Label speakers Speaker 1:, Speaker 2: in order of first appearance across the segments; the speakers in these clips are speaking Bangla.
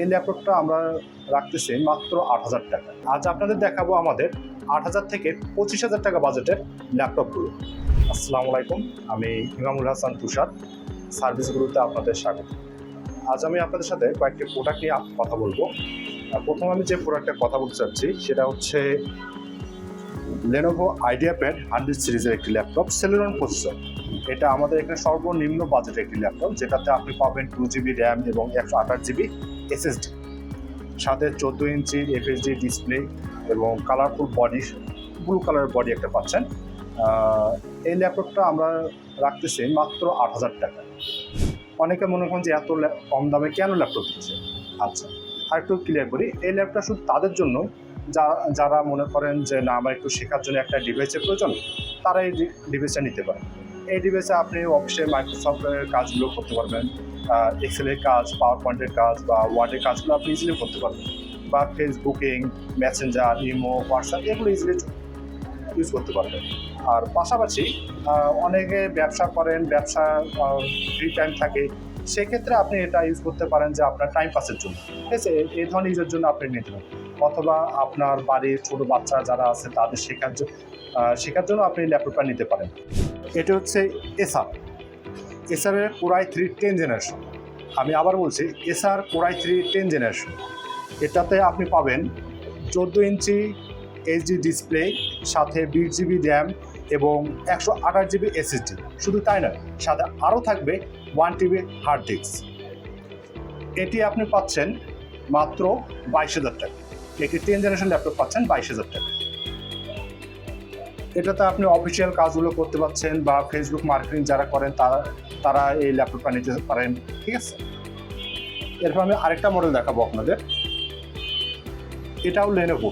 Speaker 1: এই ল্যাপটপটা আমরা রাখতেছি মাত্র আট হাজার টাকা। আজ আপনাদের দেখাবো আমাদের আট হাজার থেকে পঁচিশ হাজার টাকা বাজেটের ল্যাপটপগুলো। আসসালামু আলাইকুম, আমি ইমামুল হাসান তুষার, সার্ভিস গ্রুপে আপনাদের স্বাগত। আজ আমি আপনাদের সাথে কয়েকটি প্রোডাক্ট নিয়ে কথা বলব। প্রথম আমি যে প্রোডাক্টের কথা বলতে চাচ্ছি, সেটা হচ্ছে লেনোভো আইডিয়া প্যাড হান্ড্রেড সিরিজের একটি ল্যাপটপ সেলুলন প্রসেসর এটা আমাদের এখানে সর্বনিম্ন বাজেটের একটি ল্যাপটপ, যেটাতে আপনি পাবেন টু জিবি র্যাম এবং একশো আঠাশ জিবি এসএসডি সাথে চোদ্দ ইঞ্চির এফএসডি ডিসপ্লে এবং কালারফুল বডি ব্লু কালারের বডি একটা পাচ্ছেন। এই ল্যাপটপটা আমরা রাখতেছি মাত্র আট হাজার টাকা। অনেকে মনে করেন যে এত কম দামে কেন ল্যাপটপ দিচ্ছে আচ্ছা আর একটু ক্লিয়ার করি। এই ল্যাপটপ শুধু তাদের জন্য যারা যারা মনে করেন যে না, আমার একটু শেখার জন্য একটা ডিভাইসের প্রয়োজন তারা এই ডিভাইসটা নিতে পারে। এই ডিভাইসে আপনি অফিসে মাইক্রোসফটের কাজগুলো করতে পারবেন। এক্সেলের কাজ পাওয়ার পয়েন্টের কাজ বা ওয়ার্ডের কাজগুলো আপনি ইজিলি করতে পারবেন। বা ফেসবুকিং মেসেঞ্জার ইমো হোয়াটসঅ্যাপ এগুলো ইজিলি ইউজ করতে পারবেন। আর পাশাপাশি অনেকে ব্যবসা করেন, ব্যবসা ফ্রি টাইম থাকে, সেক্ষেত্রে আপনি এটা ইউজ করতে পারেন যে আপনার টাইম পাসের জন্য। ঠিক আছে? এই- ধরনের ইউজের জন্য আপনি নিতে পারেন। অথবা আপনার বাড়ির ছোট বাচ্চা যারা আছে, তাদের শেখার জন্য শেখার জন্য আপনি ল্যাপটপটা নিতে পারেন। এটা হচ্ছে এসআর। এসআরের core i three ten generation আমি আবার বলছি, SR core i three ten generation এটাতে আপনি পাবেন চোদ্দ ইঞ্চি এইচডি ডিসপ্লে সাথে বিশ জিবি র্যাম এবং একশো আঠাশ জিবি এসএসডি শুধু তাই নয়, সাথে আরও থাকবে ওয়ান টিবি হার্ড ডিস্ক এটি আপনি পাচ্ছেন মাত্র বাইশ হাজার টাকা। এটি টেন জেনারেশন ল্যাপটপ পাচ্ছেন বাইশ হাজার টাকা। এটাতে আপনি অফিসিয়াল কাজগুলো করতে পারছেন বা ফেসবুক মার্কেটিং যারা করেন, তারা তারা এই ল্যাপটপটা নিতে পারেন, ঠিক আছে? এরপর আমি আরেকটা মডেল দেখাবো আপনাদের। এটাও লেনোভো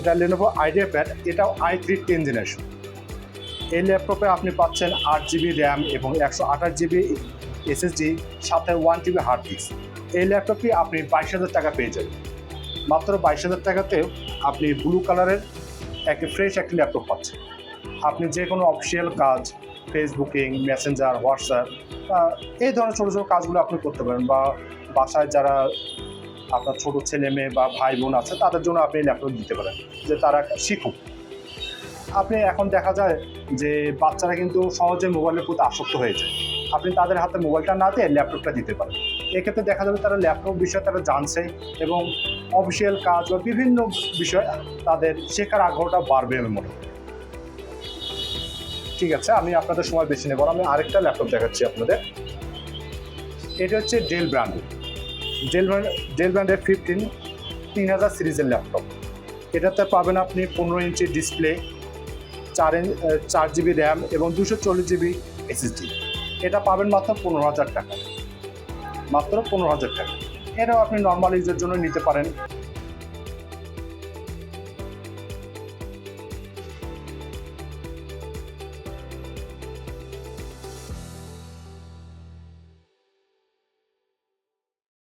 Speaker 1: এটা লেনোভো আইডিয়া প্যাড এটাও আই থ্রি টেন জেনারেশন এই ল্যাপটপে আপনি পাচ্ছেন আট জিবি র্যাম এবং একশো আঠাশ জিবি এসএসডি সাথে ওয়ান জিবি হার্ড ডিস্ক এই ল্যাপটপটি আপনি বাইশ হাজার টাকা পেয়ে যাবেন। মাত্র বাইশ হাজার টাকাতেও আপনি ব্লু কালারের একটি ফ্রেশ একটি ল্যাপটপ পাচ্ছেন আপনি যে কোনো অফিসিয়াল কাজ ফেসবুকিং মেসেঞ্জার হোয়াটসঅ্যাপ এই ধরনের ছোটো ছোটো কাজগুলো আপনি করতে পারেন বা বাসায় যারা আপনার ছোট ছেলে মেয়ে বা ভাই বোন আছে, তাদের জন্য আপনি ল্যাপটপ দিতে পারেন, যে তারা শিখুক। আপনি এখন দেখা যায় যে বাচ্চারা কিন্তু সহজে মোবাইলের প্রতি আসক্ত হয়ে যায়। আপনি তাদের হাতে মোবাইলটা না দিয়ে ল্যাপটপটা দিতে পারেন। এক্ষেত্রে দেখা যাবে তারা ল্যাপটপ বিষয়ে তারা জানছে এবং অফিসিয়াল কাজ বা বিভিন্ন বিষয়ে তাদের শেখার আগ্রহটা বাড়বে আমি মনে ঠিক আছে, আমি আপনাদের সময় বেশি নেব। আমি আরেকটা ল্যাপটপ দেখাচ্ছি আপনাদের। এটা হচ্ছে Dell brand Dell brand Dell ব্র্যান্ডের ফিফটিন তিন হাজার সিরিজের ল্যাপটপ। এটাতে পাবেন আপনি পনেরো ইঞ্চি ডিসপ্লে চার চার জিবি র্যাম এবং দুশো চল্লিশ জিবি এসএসডি এটা পাবেন মাত্র পনেরো হাজার টাকা। মাত্র পনেরো হাজার টাকা। এটাও আপনি নর্মাল ইউজের জন্য নিতে পারেন।